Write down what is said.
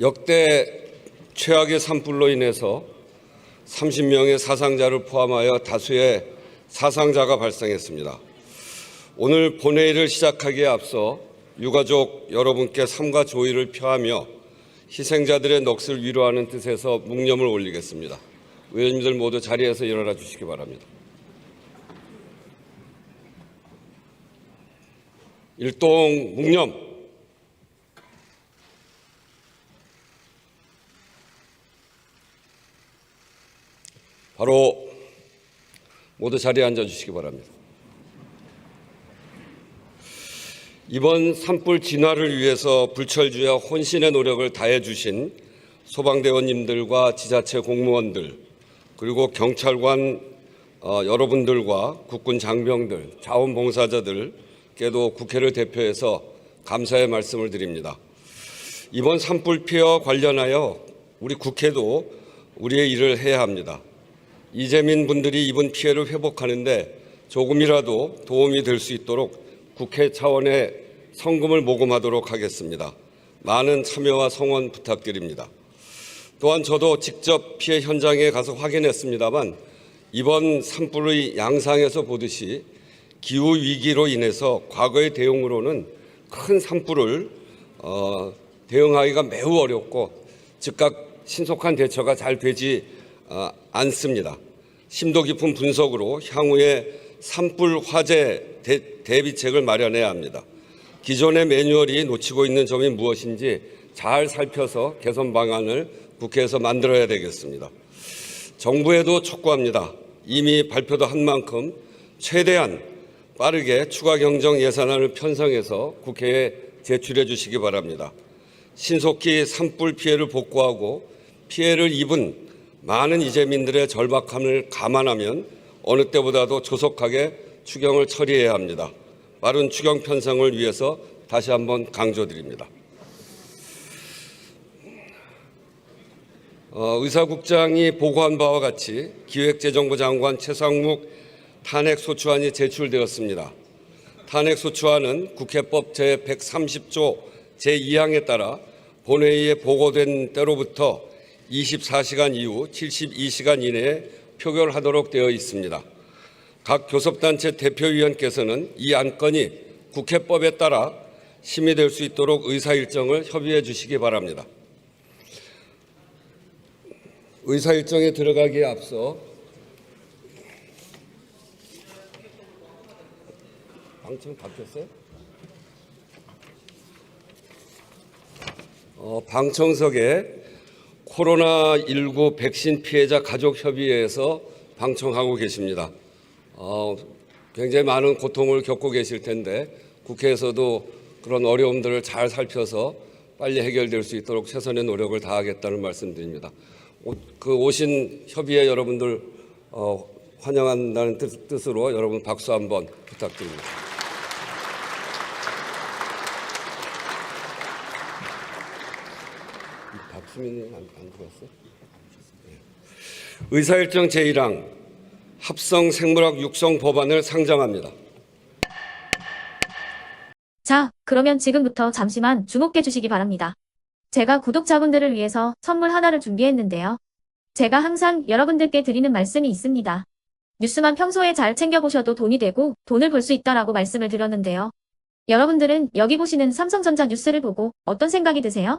역대 최악의 산불로 인해서 30명의 사상자를 포함하여 다수의 사상자가 발생했습니다. 오늘 본회의를 시작하기에 앞서 유가족 여러분께 삼가 조의를 표하며 희생자들의 넋을 위로하는 뜻에서 묵념을 올리겠습니다. 의원님들 모두 자리에서 일어나 주시기 바랍니다. 일동 묵념. 바로 모두 자리에 앉아 주시기 바랍니다. 이번 산불 진화를 위해서 불철주야 혼신의 노력을 다해 주신 소방대원님들과 지자체 공무원들 그리고 경찰관 어, 여러분들과 국군 장병들, 자원봉사자들께도 국회를 대표해서 감사의 말씀을 드립니다. 이번 산불 피해와 관련하여 우리 국회도 우리의 일을 해야 합니다. 이재민 분들이 입은 피해를 회복하는데 조금이라도 도움이 될 수 있도록 국회 차원의 성금을 모금하도록 하겠습니다. 많은 참여와 성원 부탁드립니다. 또한 저도 직접 피해 현장에 가서 확인했습니다만 이번 산불의 양상에서 보듯이 기후 위기로 인해서 과거의 대응으로는 큰 산불을 어, 대응하기가 매우 어렵고 즉각 신속한 대처가 잘 되지 어, 않습니다. 심도 깊은 분석으로 향후에 산불 화재 대, 대비책을 마련해야 합니다. 기존의 매뉴얼이 놓치고 있는 점이 무엇인지 잘 살펴서 개선 방안을 국회에서 만들어야 되겠습니다. 정부에도 촉구합니다. 이미 발표도 한 만큼 최대한 빠르게 추가 경정 예산안을 편성해서 국회에 제출해 주시기 바랍니다. 신속히 산불 피해를 복구하고 피해를 입은 많은 이재민들의 절박함을 감안하면 어느 때보다도 조속하게 추경을 처리해야 합니다. 빠른 추경 편성을 위해서 다시 한번 강조드립니다. 어, 의사국장이 보고한 바와 같이 기획재정부 장관 최상묵 탄핵소추안이 제출되었습니다. 탄핵소추안은 국회법 제130조 제2항에 따라 본회의에 보고된 때로부터 24시간 이후 72시간 이내에 표결하도록 되어 있습니다. 각 교섭단체 대표위원께서는 이 안건이 국회법에 따라 심의될 수 있도록 의사 일정을 협의해 주시기 바랍니다. 의사 일정에 들어가기에 앞서 방청 바뀌었어요? 어, 방청석에 코로나19 백신 피해자 가족협의회에서 방청하고 계십니다. 어, 굉장히 많은 고통을 겪고 계실 텐데 국회에서도 그런 어려움들을 잘 살펴서 빨리 해결될 수 있도록 최선의 노력을 다하겠다는 말씀드립니다. 오, 그 오신 협의회 여러분들 어, 환영한다는 뜻, 뜻으로 여러분 박수 한번 부탁드립니다. 박 수민은 안, 안 들어왔어? 의사일정 제1항 합성 생물학 육성 법안을 상정합니다. 자, 그러면 지금부터 잠시만 주목해 주시기 바랍니다. 제가 구독자분들을 위해서 선물 하나를 준비했는데요. 제가 항상 여러분들께 드리는 말씀이 있습니다. 뉴스만 평소에 잘 챙겨보셔도 돈이 되고 돈을 벌 수 있다라고 말씀을 드렸는데요. 여러분들은 여기 보시는 삼성전자 뉴스를 보고 어떤 생각이 드세요?